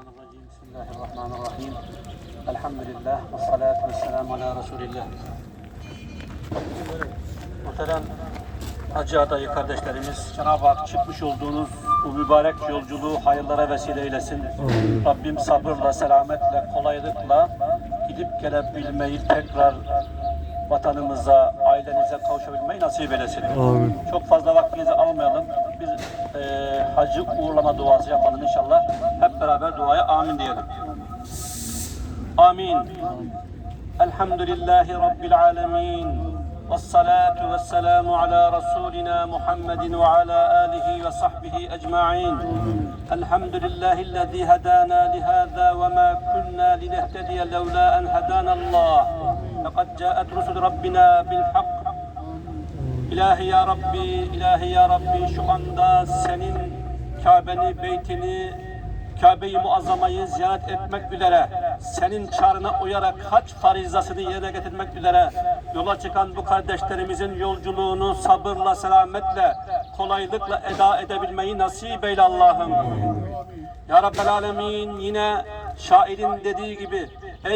Mineşşeytanirracim. Bismillahirrahmanirrahim. Elhamdülillah. Ve salatu ve selamu ala Resulillah. Muhterem Hacı adayı kardeşlerimiz, Cenab-ı Hak çıkmış olduğunuz bu mübarek yolculuğu hayırlara vesile eylesin. Rabbim sabırla, selametle, kolaylıkla gidip gelebilmeyi tekrar vatanımıza, ailenize kavuşabilmeyi nasip eylesin. Amin. Çok fazla vaktinizi almayalım. Bir e, hacı uğurlama duası yapalım inşallah. Amin. Elhamdülillahi Rabbil alemin. والصلاة والسلام على رسولنا محمد وعلى آله وصحبه أجمعين الحمد لله الذي هدانا لهذا وما كنا لنهتدي لولا أن هدانا الله لقد جاءت رسل ربنا بالحق İlahi ya Rabbi, ilahi ya Rabbi şu anda senin Kabe'ni, beytini, Kabe-i Muazzama'yı ziyaret etmek üzere, senin çağrına uyarak hac farizasını yerine getirmek üzere yola çıkan bu kardeşlerimizin yolculuğunu sabırla, selametle, kolaylıkla eda edebilmeyi nasip eyle Allah'ım. Ya Rabbel Alemin yine şairin dediği gibi